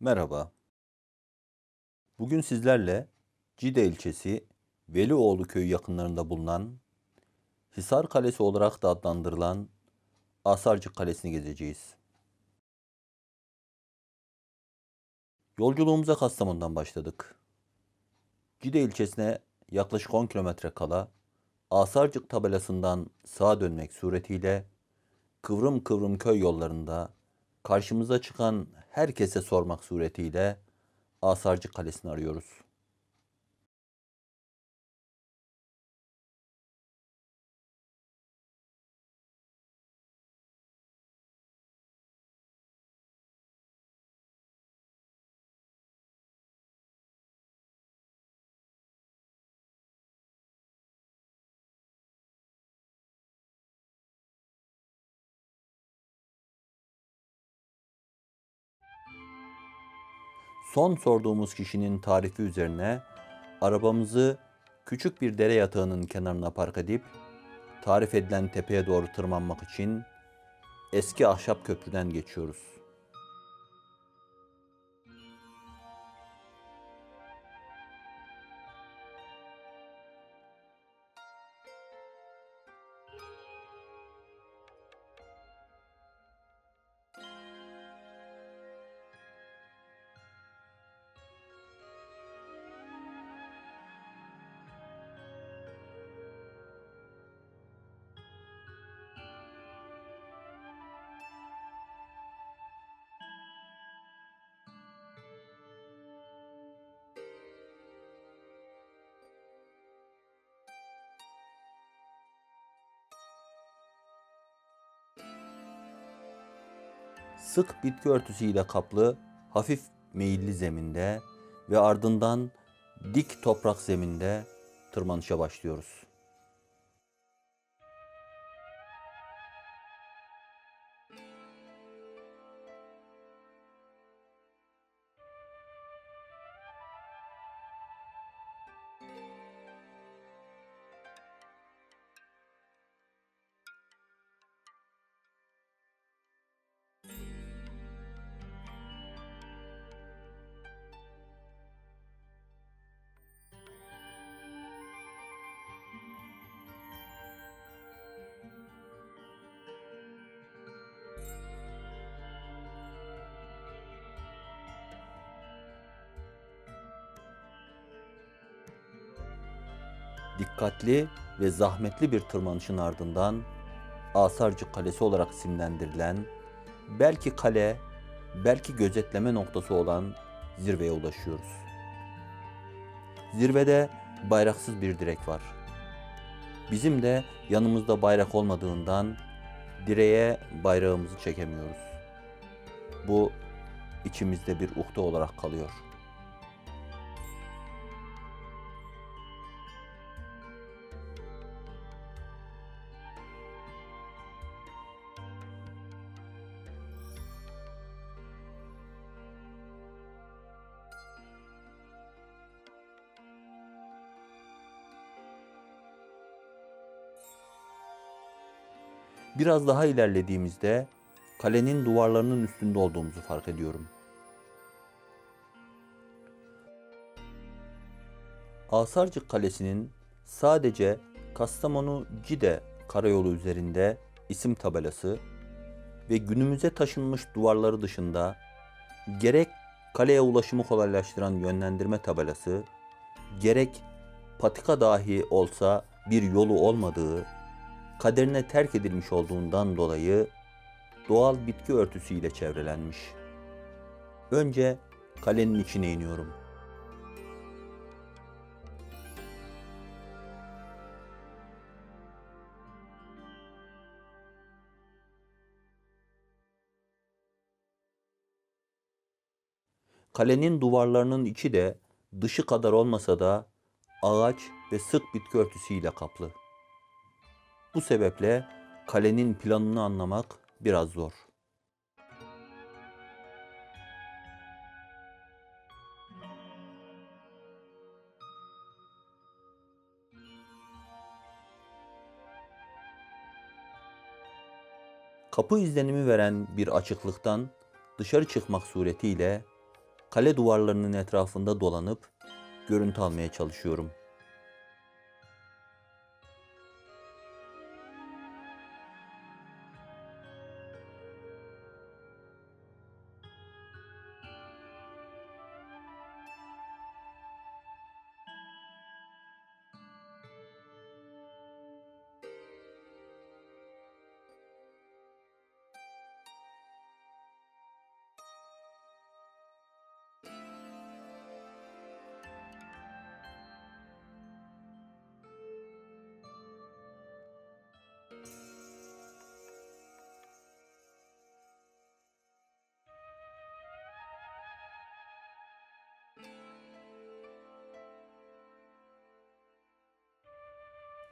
Merhaba. Bugün sizlerle Cide ilçesi Velioğlu köyü yakınlarında bulunan Hisar Kalesi olarak da adlandırılan Asarcık Kalesi'ni gezeceğiz. Yolculuğumuza Kastamonu'dan başladık. Cide ilçesine yaklaşık 10 kilometre kala Asarcık tabelasından sağa dönmek suretiyle kıvrım kıvrım köy yollarında karşımıza çıkan herkese sormak suretiyle Asarcık Kalesi'ni arıyoruz. Son sorduğumuz kişinin tarifi üzerine arabamızı küçük bir dere yatağının kenarına park edip tarif edilen tepeye doğru tırmanmak için eski ahşap köprüden geçiyoruz. Sık bitki örtüsüyle kaplı hafif meyilli zeminde ve ardından dik toprak zeminde tırmanışa başlıyoruz. Dikkatli ve zahmetli bir tırmanışın ardından Asarcık Kalesi olarak isimlendirilen, belki kale, belki gözetleme noktası olan zirveye ulaşıyoruz. Zirvede bayraksız bir direk var. Bizim de yanımızda bayrak olmadığından direğe bayrağımızı çekemiyoruz. Bu içimizde bir uhde olarak kalıyor. Biraz daha ilerlediğimizde kalenin duvarlarının üstünde olduğumuzu fark ediyorum. Asarcık Kalesi'nin sadece Kastamonu Cide karayolu üzerinde isim tabelası ve günümüze taşınmış duvarları dışında gerek kaleye ulaşımı kolaylaştıran yönlendirme tabelası, gerek patika dahi olsa bir yolu olmadığı kaderine terk edilmiş olduğundan dolayı doğal bitki örtüsüyle çevrelenmiş. Önce kalenin içine iniyorum. Kalenin duvarlarının içi de dışı kadar olmasa da ağaç ve sık bitki örtüsüyle kaplı. Bu sebeple kalenin planını anlamak biraz zor. Kapı izlenimi veren bir açıklıktan dışarı çıkmak suretiyle kale duvarlarının etrafında dolanıp görüntü almaya çalışıyorum.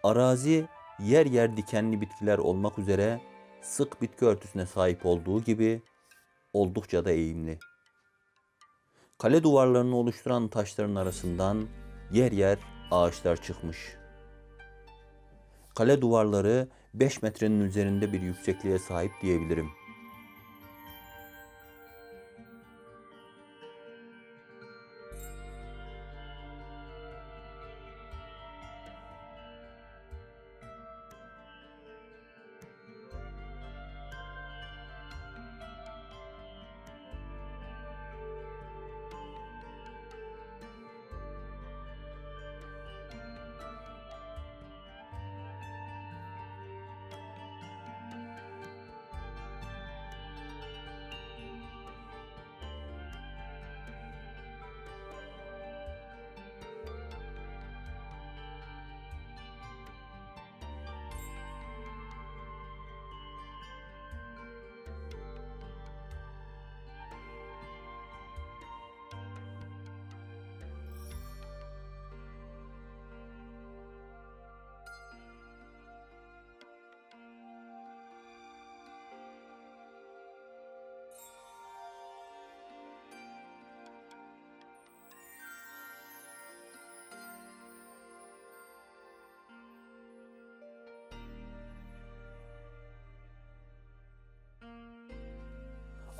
Arazi yer yer dikenli bitkiler olmak üzere sık bitki örtüsüne sahip olduğu gibi oldukça da eğimli. Kale duvarlarını oluşturan taşların arasından yer yer ağaçlar çıkmış. Kale duvarları 5 metrenin üzerinde bir yüksekliğe sahip diyebilirim.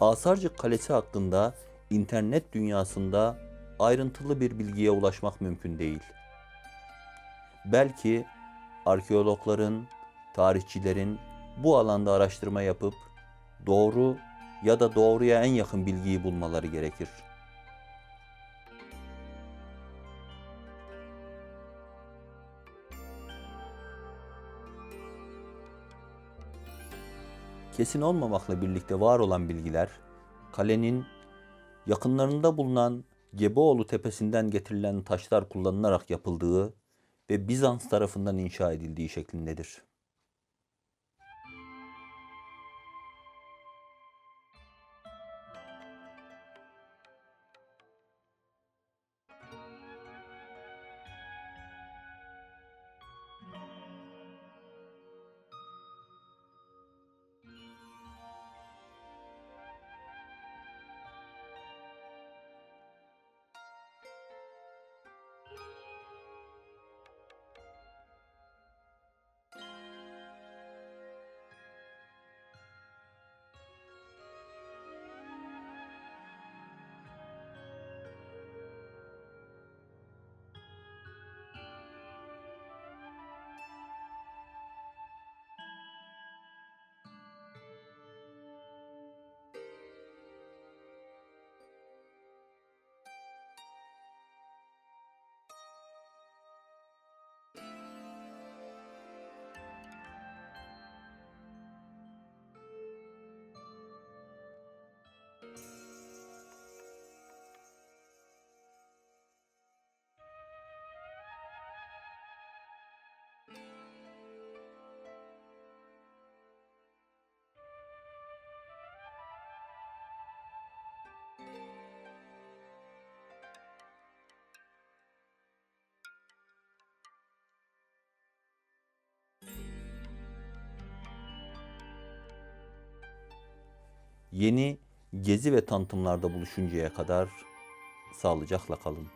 Asarcık Kalesi hakkında internet dünyasında ayrıntılı bir bilgiye ulaşmak mümkün değil. Belki arkeologların, tarihçilerin bu alanda araştırma yapıp doğru ya da doğruya en yakın bilgiyi bulmaları gerekir. Kesin olmamakla birlikte var olan bilgiler, kalenin yakınlarında bulunan Gebioğlu tepesinden getirilen taşlar kullanılarak yapıldığı ve Bizans tarafından inşa edildiği şeklindedir. Yeni gezi ve tanıtımlarda buluşuncaya kadar sağlıcakla kalın.